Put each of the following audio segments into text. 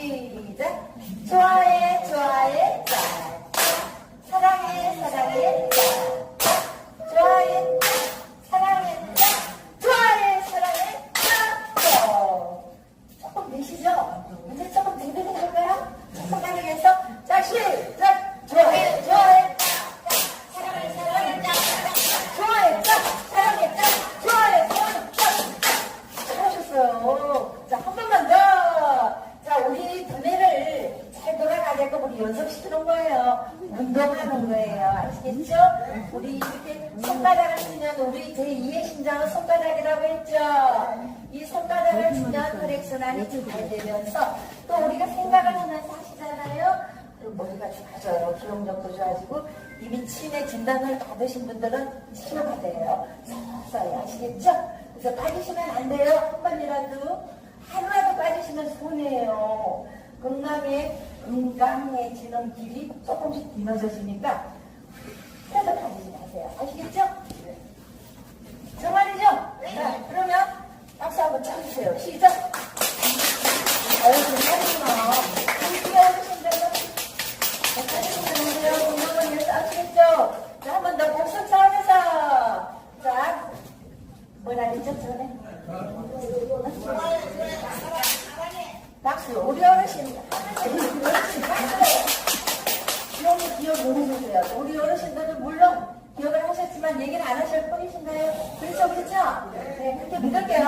시작. 좋아해, 좋아해, 짜. 사랑해, 사랑해, 짜. 좋아해, 사랑해, 짜. 좋아해, 사랑해, 짜. 어, 조금 내시죠? 이제 조금 들리는 걸까요? 조금 다르게 해서. 자, 시작. 좋아해, 좋아해, 짜. 사랑해, 사랑해, 짜. 좋아해, 짜. 사랑해, 짜. 좋아해, 사랑해, 짜. 잘하셨어요. 자, 한 번만 더. 자, 우리 두뇌를 잘 돌아가게끔 우리 연습시키는 거예요. 운동하는 거예요. 아시겠죠? 우리 이렇게 손바닥을 치면 우리 제2의 심장은 손바닥이라고 했죠? 이 손바닥을 치면 혈액순환이 잘 되면서 또 우리가 생각을 하면서 하시잖아요. 그리고 머리가 좋아져요. 기억력도 좋아지고 이미 치매 진단을 받으신 분들은 치료가 돼요. 서서히 아시겠죠? 그래서 빠지시면 안 돼요. 한 번이라도 하루라도 빠지시면 손해예요. 건강에 건강해지는 길이 조금씩 그래도 빠지지 마세요. 아시겠죠? 정말이죠? 자, 그러면 박수 한번 쳐주세요. 시작! 아유, 정말이구나. 우리 어르신들은 어르신들은 건강을 위해서 아시겠죠? 자, 한 번 더 박수 쳐면서 자, 뭐라 그랬죠, 전에? 박수. 우리 어르신 그렇죠, 그렇죠? 네, 그렇게 믿을게요.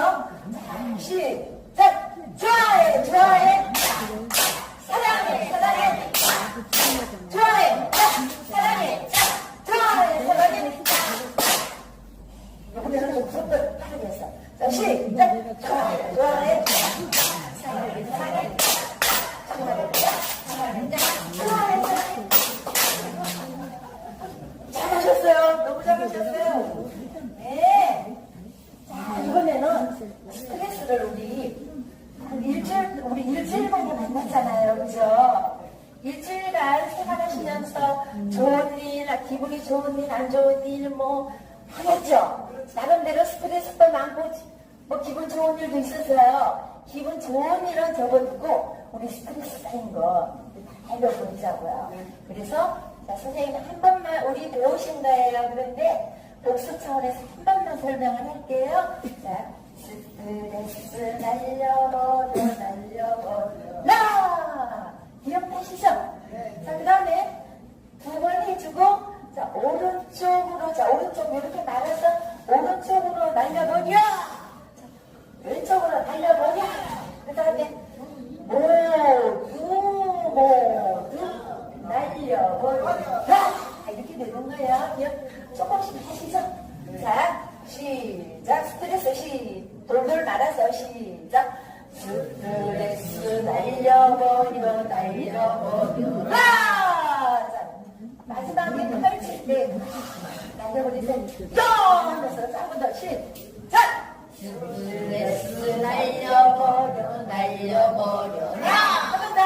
자, 시작! 좋아해, 좋아해 사랑해! 좋아해, 사랑해! 좋아해, 사랑해! 우리는 목소리를 빠르게 했어. 자, 시작! 좋아해, 좋아해! 사랑해, 사랑해! 좋아해, 사랑해! 좋아해, 사랑해! 잘하셨어요. 너무 잘하셨어요. 네. 자, 이번에는 스트레스를 우리 한 일주일, 우리 일주일만에 만났잖아요. 그죠? 일주일간 생활하시면서 좋은 일, 기분이 좋은 일, 안 좋은 일, 뭐, 하겠죠? 나름대로 스트레스도 많고, 뭐, 기분 좋은 일도 있었어요. 기분 좋은 일은 접어두고, 우리 스트레스 쌓인 거, 달려보자고요. 그래서, 자, 선생님 한 번만, 우리 배우신 거예요. 그런데, 복수 차원에서 한 번만 설명을 할게요. 자, 스트레스 날려버려, 날려버려, 라! 기억나시죠? 자, 그 다음에 두 번 해주고, 자, 오른쪽으로, 자, 오른쪽 이렇게 말아서 오른쪽으로 날려버려! 자, 왼쪽으로 날려버려! 그 다음에 모두, 모두 날려버려! 라! 이렇게 되는 기억 조금씩 하시죠? 자, 시작. 스트레스 시, 돌돌 말아서 시작. 스트레스 날려버려, 날려버려. 라! 자, 마지막에 펼칠 때, 날려버리세요. 요! 하면서 한번 더 시작! 스트레스 날려버려, 날려버려. 라! 한번 더!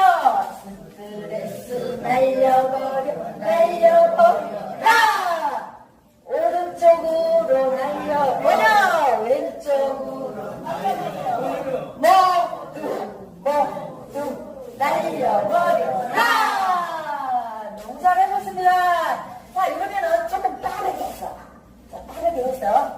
스트레스 날려버려. 라! 오른쪽으로 날려버려, 왼쪽으로 날려버려. 모두, 모두 날려버려라! 너무 잘하셨습니다. 자, 이러면은 조금 빠르게 했어. 자, 빠르게 했어.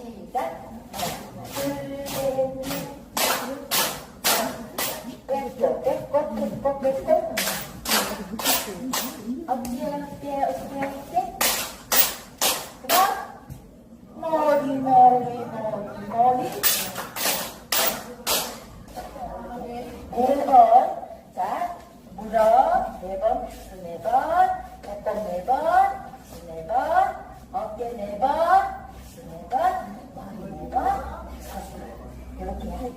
시작. 하나, 둘, 셋, 넷. 뺏고, 뺏고, 뺏고, 뺏고. 어깨, 어깨, 어깨, 어깨. 그다음 머리, 머리, 머리, 머리. 네 번. 자, 물어. 네 번, 박수 네 번. 배꼽 네 번, 박수 네 번. 어깨 네 번,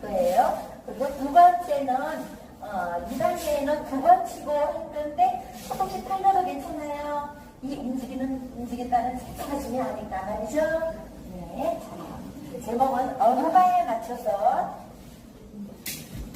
거예요. 그리고 두 번째는 어, 2단계에는 치고 했는데 조금씩 달려도 괜찮아요. 이 움직이는 움직인다는 생각하시면 하니까 말이죠. 네. 제목은 언어방에 맞춰서